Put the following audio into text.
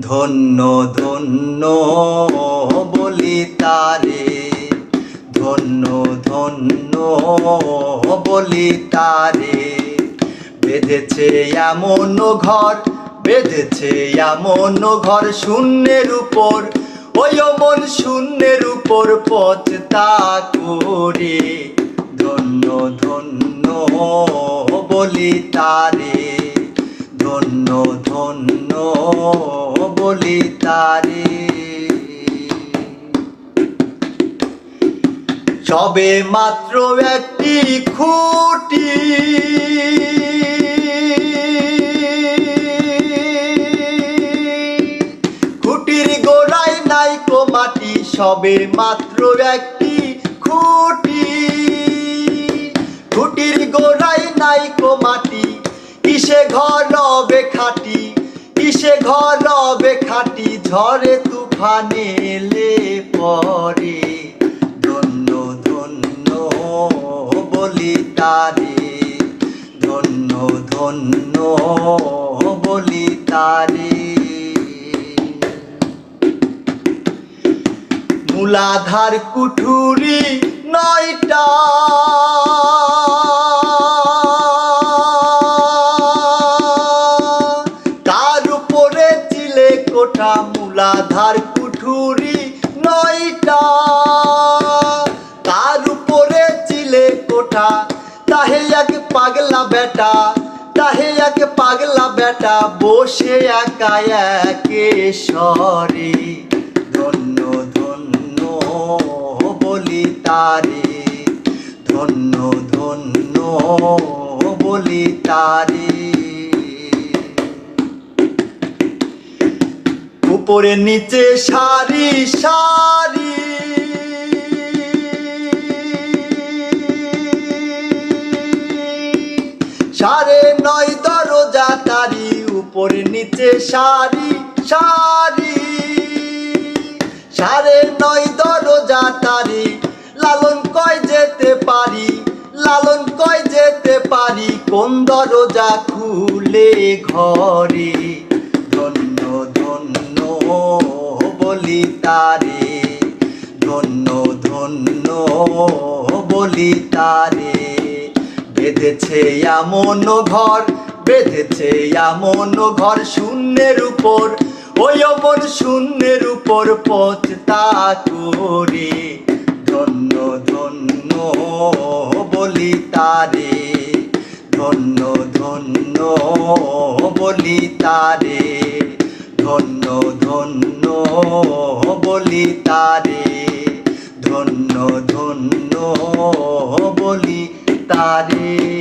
ধন্য ধন্য বলি তারে। ধন্য ধন্য বলি তারে। বেঁধেছে এমন ঘর, বেঁধেছে এমন ঘর শূন্যের উপর। ওই মন শূন্যের উপর পচতা করে। ধন্য ধন্য বলি তারে। তারে। সবে মাত্র একটি খুঁটি। খুঁটির গোড়ায় নাই কো মাটি, সবে মাত্র একটি খুঁটি। খুঁটির গোড়ায় নাই কো মাটি, কিসে ঘর রবে খাটি? কিসে ঘর রবে খাটি ঝড়ে, তুফানে এলে পরে। ধন্য ধন্য বলি তারে। ধন্য ধন্য বলি তারে। মূলাধার কুঠুরি নয়টা। চিলে মূলাধার কুঠুরি নয়টা। তার উপরে চিলে কোঠা, তাহে এক পাগলা বেটা, তাহে এক পাগলা বেটা বসে একা একে সরে। ধন্য ধন্য বলি তারে, ধন্য ধন্য বলি তারে। উপরে নিচে সারি সারি। সাড়ে নয় দরজা তারি উপরে নিচে সারি সারি। সাড়ে নয় দরজা তারি লালন কয় যেতে পারি, লালন কয় যেতে পারি, কোন দরজা খুলে ঘরে? বলি তারে বেঁধেছে এমন ঘর, বেঁধেছে এমন ঘর শূন্যের উপর। ওই অমন শূন্যের উপর পচতা করে। ধন্য ধন্য বলি তারে ধন্য ধন্য বলি তারে ধন্য ধন্য বলি তারে ধন্য ধন্য বলি তারে।